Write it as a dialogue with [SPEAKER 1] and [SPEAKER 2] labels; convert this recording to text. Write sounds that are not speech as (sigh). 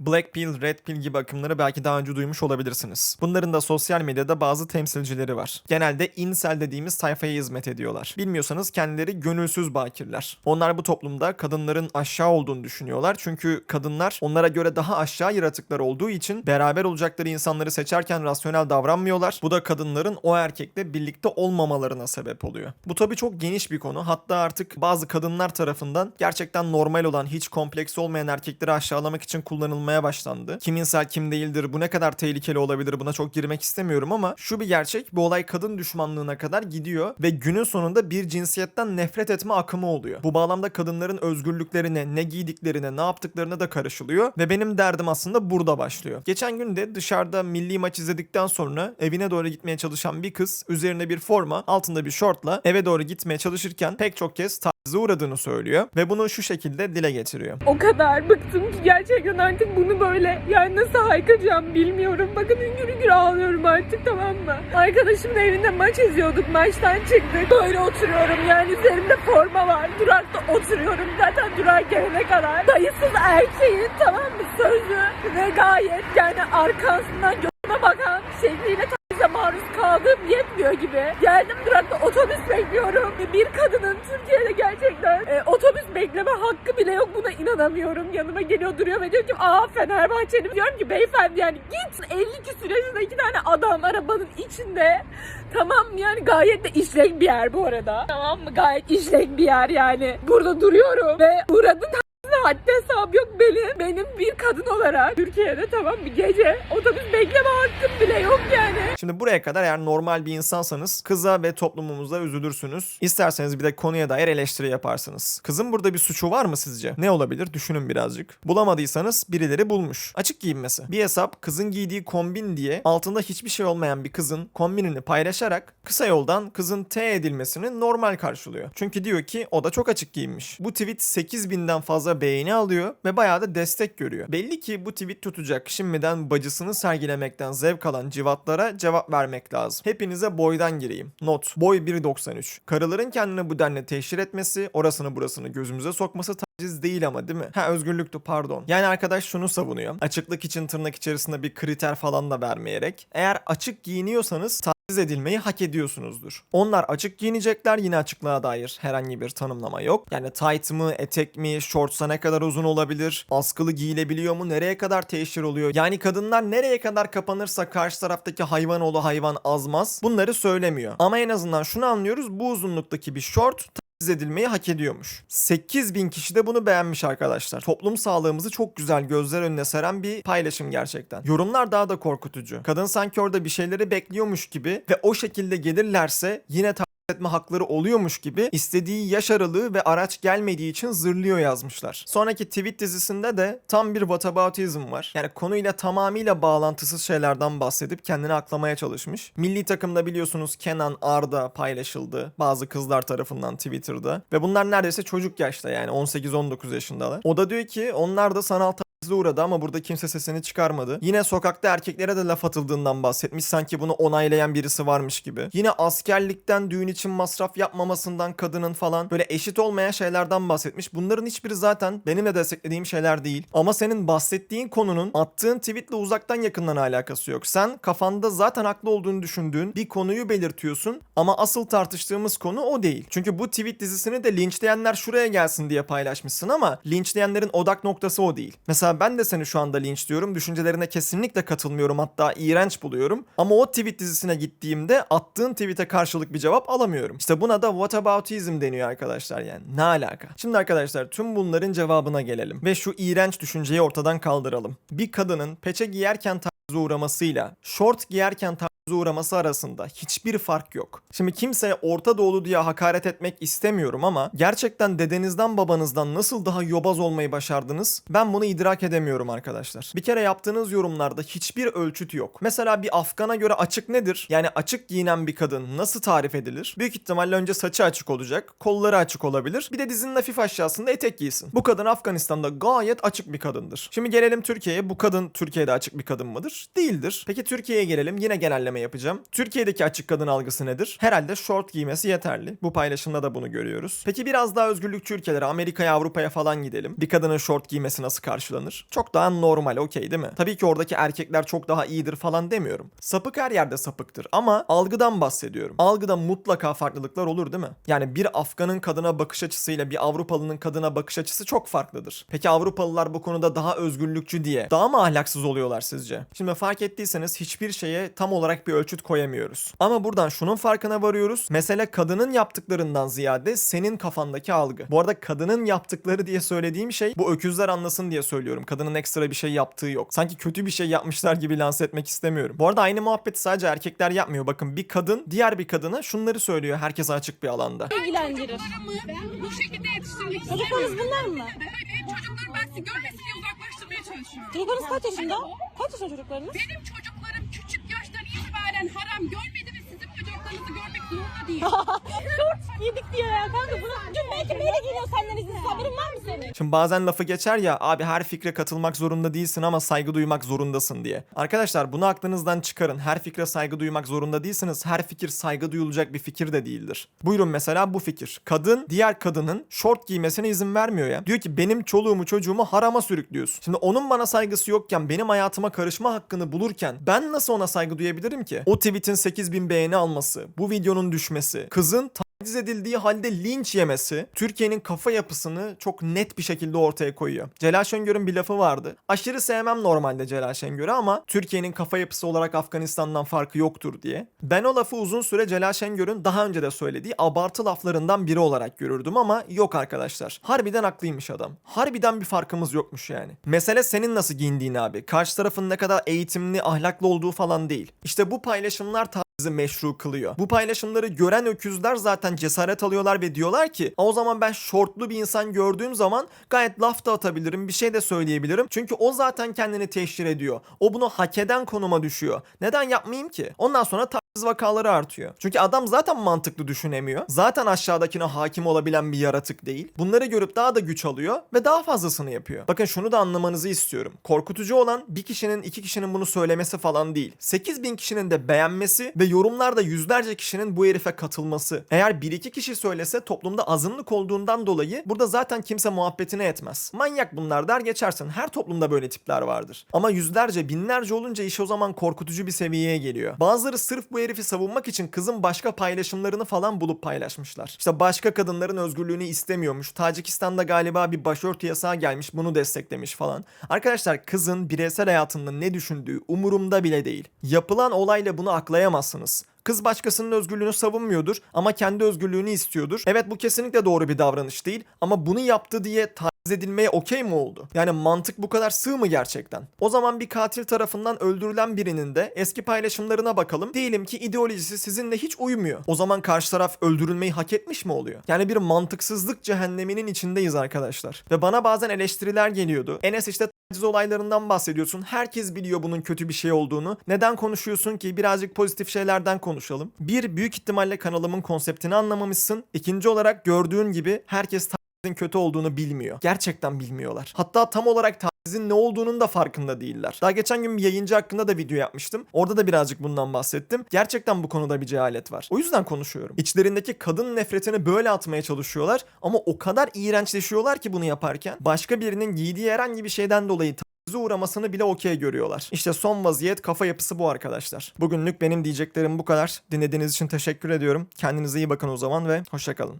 [SPEAKER 1] Black Pill, Red Pill gibi akımları belki daha önce duymuş olabilirsiniz. Bunların da sosyal medyada bazı temsilcileri var. Genelde incel dediğimiz sayfaya hizmet ediyorlar. Bilmiyorsanız kendileri gönülsüz bakirler. Onlar bu toplumda kadınların aşağı olduğunu düşünüyorlar. Çünkü kadınlar onlara göre daha aşağı yaratıklar olduğu için beraber olacakları insanları seçerken rasyonel davranmıyorlar. Bu da kadınların o erkekle birlikte olmamalarına sebep oluyor. Bu tabii çok geniş bir konu. Hatta artık bazı kadınlar tarafından gerçekten normal olan hiç kompleks olmayan erkekleri aşağılamak için kullanılmaya başlandı. Kim insel kim değildir bu ne kadar tehlikeli olabilir buna çok girmek istemiyorum ama şu bir gerçek bu olay kadın düşmanlığına kadar gidiyor ve günün sonunda bir cinsiyetten nefret etme akımı oluyor. Bu bağlamda kadınların özgürlüklerine, ne giydiklerine, ne yaptıklarına da karışılıyor ve benim derdim aslında burada başlıyor. Geçen gün de dışarıda milli maç izledikten sonra evine doğru gitmeye çalışan bir kız üzerine bir forma, altında bir şortla eve doğru gitmeye çalışırken pek çok kez tacize uğradığını söylüyor ve bunu şu şekilde dile getiriyor.
[SPEAKER 2] O kadar bıktım ki gerçekten artık bunu böyle yani nasıl haykıracağım bilmiyorum. Bakın hüngür hüngür ağlıyorum artık tamam mı? Arkadaşımın evinde maç izliyorduk. Maçtan çıktık. Böyle oturuyorum yani üzerimde forma var. Durakta oturuyorum. Zaten durak gelene kadar. Dayısız erkeğin tamam mı sözü ve gayet yani arkasından gözüme bakan şekliyle tacize maruz kaldığım yetmiyor gibi. Otobüs bekliyorum. Bir kadının Türkiye'de gerçekten e, otobüs bekleme hakkı bile yok buna inanamıyorum. Yanıma geliyor duruyor ve diyor ki aa Fenerbahçeli diyorum ki beyefendi yani git 50 küsur yaşında iki tane adam arabanın içinde. Tamam mı? yani gayet de işlek bir yer bu arada. Tamam mı gayet işlek bir yer yani. Burada duruyorum ve uğradın haddi hesabı yok benim. Benim bir kadın olarak Türkiye'de tamam bir gece otobüs bekleme hakkım bile yok yani.
[SPEAKER 1] Şimdi buraya kadar eğer normal bir insansanız kıza ve toplumumuzda üzülürsünüz. İsterseniz bir de konuya dair eleştiri yaparsınız. Kızın burada bir suçu var mı sizce? Ne olabilir? Düşünün birazcık. Bulamadıysanız birileri bulmuş. Açık giyinmesi. Bir hesap kızın giydiği kombin diye altında hiçbir şey olmayan bir kızın kombinini paylaşarak kısa yoldan kızın T edilmesini normal karşılıyor. Çünkü diyor ki o da çok açık giyinmiş. Bu tweet 8000'den fazla beğeni alıyor ve bayağı da destek görüyor. Belli ki bu tweet tutacak. Şimdiden bacısını sergilemekten zevk alan civatlara cevap vermek lazım. Hepinize boydan gireyim. Not. Boy 1.93. Karıların kendini bu denli teşhir etmesi, orasını burasını gözümüze sokması taciz değil ama değil mi? Ha özgürlüktü pardon. Yani arkadaş şunu savunuyor. Açıklık için tırnak içerisinde bir kriter falan da vermeyerek. Eğer açık giyiniyorsanız edilmeyi hak ediyorsunuzdur. Onlar açık giyinecekler yine açıklığa dair herhangi bir tanımlama yok. Yani tight mı, etek mi, shortsa ne kadar uzun olabilir, askılı giyilebiliyor mu, nereye kadar teşhir oluyor? Yani kadınlar nereye kadar kapanırsa karşı taraftaki hayvan oğlu hayvan azmaz bunları söylemiyor. Ama en azından şunu anlıyoruz bu uzunluktaki bir short edilmeyi hak ediyormuş. 8000 kişi de bunu beğenmiş arkadaşlar. Toplum sağlığımızı çok güzel gözler önüne seren bir paylaşım gerçekten. Yorumlar daha da korkutucu. Kadın sanki orada bir şeyleri bekliyormuş gibi ve o şekilde gelirlerse yine etme hakları oluyormuş gibi istediği yaş aralığı ve araç gelmediği için zırlıyor yazmışlar. Sonraki tweet dizisinde de tam bir whataboutism var. Yani konuyla tamamıyla bağlantısız şeylerden bahsedip kendini aklamaya çalışmış. Milli takımda biliyorsunuz Kenan Arda paylaşıldı bazı kızlar tarafından Twitter'da ve bunlar neredeyse çocuk yaşta yani 18-19 yaşındalar. O da diyor ki onlar da sanal uğradı ama burada kimse sesini çıkarmadı. Yine sokakta erkeklere de laf atıldığından bahsetmiş. Sanki bunu onaylayan birisi varmış gibi. Yine askerlikten düğün için masraf yapmamasından kadının falan böyle eşit olmayan şeylerden bahsetmiş. Bunların hiçbiri zaten benim de desteklediğim şeyler değil. Ama senin bahsettiğin konunun attığın tweetle uzaktan yakından alakası yok. Sen kafanda zaten haklı olduğunu düşündüğün bir konuyu belirtiyorsun ama asıl tartıştığımız konu o değil. Çünkü bu tweet dizisini de linçleyenler şuraya gelsin diye paylaşmışsın ama linçleyenlerin odak noktası o değil. Mesela ben de seni şu anda linçliyorum. Düşüncelerine kesinlikle katılmıyorum. Hatta iğrenç buluyorum. Ama o tweet dizisine gittiğimde attığın tweet'e karşılık bir cevap alamıyorum. İşte buna da whataboutism deniyor arkadaşlar yani. Ne alaka? Şimdi arkadaşlar tüm bunların cevabına gelelim. Ve şu iğrenç düşünceyi ortadan kaldıralım. Bir kadının peçe giyerken tacize uğramasıyla short giyerken tacize uğraması arasında hiçbir fark yok. Şimdi kimseye Orta Doğulu diye hakaret etmek istemiyorum ama gerçekten dedenizden babanızdan nasıl daha yobaz olmayı başardınız? Ben bunu idrak edemiyorum arkadaşlar. Bir kere yaptığınız yorumlarda hiçbir ölçüt yok. Mesela bir Afgan'a göre açık nedir? Yani açık giyinen bir kadın nasıl tarif edilir? Büyük ihtimalle önce saçı açık olacak, kolları açık olabilir. Bir de dizinin hafif aşağısında etek giysin. Bu kadın Afganistan'da gayet açık bir kadındır. Şimdi gelelim Türkiye'ye. Bu kadın Türkiye'de açık bir kadın mıdır? Değildir. Peki Türkiye'ye gelelim. Yine genelleme genelleme yapacağım. Türkiye'deki açık kadın algısı nedir? Herhalde short giymesi yeterli. Bu paylaşımda da bunu görüyoruz. Peki biraz daha özgürlükçü ülkelere, Amerika'ya, Avrupa'ya falan gidelim. Bir kadının short giymesi nasıl karşılanır? Çok daha normal, okey değil mi? Tabii ki oradaki erkekler çok daha iyidir falan demiyorum. Sapık her yerde sapıktır ama algıdan bahsediyorum. Algıda mutlaka farklılıklar olur değil mi? Yani bir Afgan'ın kadına bakış açısıyla bir Avrupalı'nın kadına bakış açısı çok farklıdır. Peki Avrupalılar bu konuda daha özgürlükçü diye daha mı ahlaksız oluyorlar sizce? Şimdi fark ettiyseniz hiçbir şeye tam olarak bir ölçüt koyamıyoruz. Ama buradan şunun farkına varıyoruz. Mesele kadının yaptıklarından ziyade senin kafandaki algı. Bu arada kadının yaptıkları diye söylediğim şey bu öküzler anlasın diye söylüyorum. Kadının ekstra bir şey yaptığı yok. Sanki kötü bir şey yapmışlar gibi lanse etmek istemiyorum. Bu arada aynı muhabbeti sadece erkekler yapmıyor. Bakın bir kadın diğer bir kadına şunları söylüyor herkese açık bir alanda.
[SPEAKER 3] ilgilendirir.
[SPEAKER 4] Ben bu şekilde yetiştirmek
[SPEAKER 3] Çocuklarınız bunlar mı?
[SPEAKER 4] Benim çocuklarım ben sizi görmesin diye uzaklaştırmaya çalışıyorum.
[SPEAKER 3] Çocuklarınız kaç yaşında? Kaç yaşında çocuklarınız?
[SPEAKER 4] Benim yaştan itibaren haram görmedi ve sizin çocuklarınızı görmek zorunda değil. (laughs)
[SPEAKER 3] Şort giydik diyor ya kanka. Bunu böyle giyiniyor senden izinsiz. Haberin var mı senin?
[SPEAKER 1] Şimdi bazen lafı geçer ya abi her fikre katılmak zorunda değilsin ama saygı duymak zorundasın diye. Arkadaşlar bunu aklınızdan çıkarın. Her fikre saygı duymak zorunda değilsiniz. Her fikir saygı duyulacak bir fikir de değildir. Buyurun mesela bu fikir. Kadın diğer kadının şort giymesine izin vermiyor ya. Diyor ki benim çoluğumu çocuğumu harama sürüklüyorsun. Şimdi onun bana saygısı yokken benim hayatıma karışma hakkını bulurken ben nasıl ona saygı duyabilirim ki? O tweet'in 8000 beğeni alması, bu videonun düşmesi, kızın taciz edildiği halde linç yemesi Türkiye'nin kafa yapısını çok net bir şekilde ortaya koyuyor. Celal Şengör'ün bir lafı vardı. Aşırı sevmem normalde Celal Şengör'ü ama Türkiye'nin kafa yapısı olarak Afganistan'dan farkı yoktur diye. Ben o lafı uzun süre Celal Şengör'ün daha önce de söylediği abartı laflarından biri olarak görürdüm ama yok arkadaşlar. Harbiden haklıymış adam. Harbiden bir farkımız yokmuş yani. Mesele senin nasıl giyindiğin abi. Karşı tarafın ne kadar eğitimli, ahlaklı olduğu falan değil. İşte bu paylaşımlar bizi meşru kılıyor. Bu paylaşımları gören öküzler zaten cesaret alıyorlar ve diyorlar ki "A, o zaman ben şortlu bir insan gördüğüm zaman gayet laf da atabilirim, bir şey de söyleyebilirim. Çünkü o zaten kendini teşhir ediyor. O bunu hak eden konuma düşüyor. Neden yapmayayım ki? Ondan sonra vakaları artıyor. Çünkü adam zaten mantıklı düşünemiyor. Zaten aşağıdakine hakim olabilen bir yaratık değil. Bunları görüp daha da güç alıyor ve daha fazlasını yapıyor. Bakın şunu da anlamanızı istiyorum. Korkutucu olan bir kişinin iki kişinin bunu söylemesi falan değil. 8000 kişinin de beğenmesi ve yorumlarda yüzlerce kişinin bu herife katılması. Eğer bir iki kişi söylese toplumda azınlık olduğundan dolayı burada zaten kimse muhabbetine etmez. Manyak bunlar der geçersin. Her toplumda böyle tipler vardır. Ama yüzlerce binlerce olunca iş o zaman korkutucu bir seviyeye geliyor. Bazıları sırf bu herifi savunmak için kızın başka paylaşımlarını falan bulup paylaşmışlar. İşte başka kadınların özgürlüğünü istemiyormuş. Tacikistan'da galiba bir başörtü yasağı gelmiş bunu desteklemiş falan. Arkadaşlar kızın bireysel hayatında ne düşündüğü umurumda bile değil. Yapılan olayla bunu aklayamazsınız. Kız başkasının özgürlüğünü savunmuyordur ama kendi özgürlüğünü istiyordur. Evet bu kesinlikle doğru bir davranış değil ama bunu yaptı diye edilmeye okey mi oldu? Yani mantık bu kadar sığ mı gerçekten? O zaman bir katil tarafından öldürülen birinin de eski paylaşımlarına bakalım. Diyelim ki ideolojisi sizinle hiç uymuyor. O zaman karşı taraf öldürülmeyi hak etmiş mi oluyor? Yani bir mantıksızlık cehenneminin içindeyiz arkadaşlar. Ve bana bazen eleştiriler geliyordu. Enes işte taciz olaylarından bahsediyorsun. Herkes biliyor bunun kötü bir şey olduğunu. Neden konuşuyorsun ki? Birazcık pozitif şeylerden konuşalım. Bir, büyük ihtimalle kanalımın konseptini anlamamışsın. İkinci olarak gördüğün gibi herkes kötü olduğunu bilmiyor. Gerçekten bilmiyorlar. Hatta tam olarak tacizin ne olduğunun da farkında değiller. Daha geçen gün bir yayıncı hakkında da video yapmıştım. Orada da birazcık bundan bahsettim. Gerçekten bu konuda bir cehalet var. O yüzden konuşuyorum. İçlerindeki kadın nefretini böyle atmaya çalışıyorlar ama o kadar iğrençleşiyorlar ki bunu yaparken başka birinin giydiği herhangi bir şeyden dolayı tacize uğramasını bile okey görüyorlar. İşte son vaziyet kafa yapısı bu arkadaşlar. Bugünlük benim diyeceklerim bu kadar. Dinlediğiniz için teşekkür ediyorum. Kendinize iyi bakın o zaman ve hoşçakalın.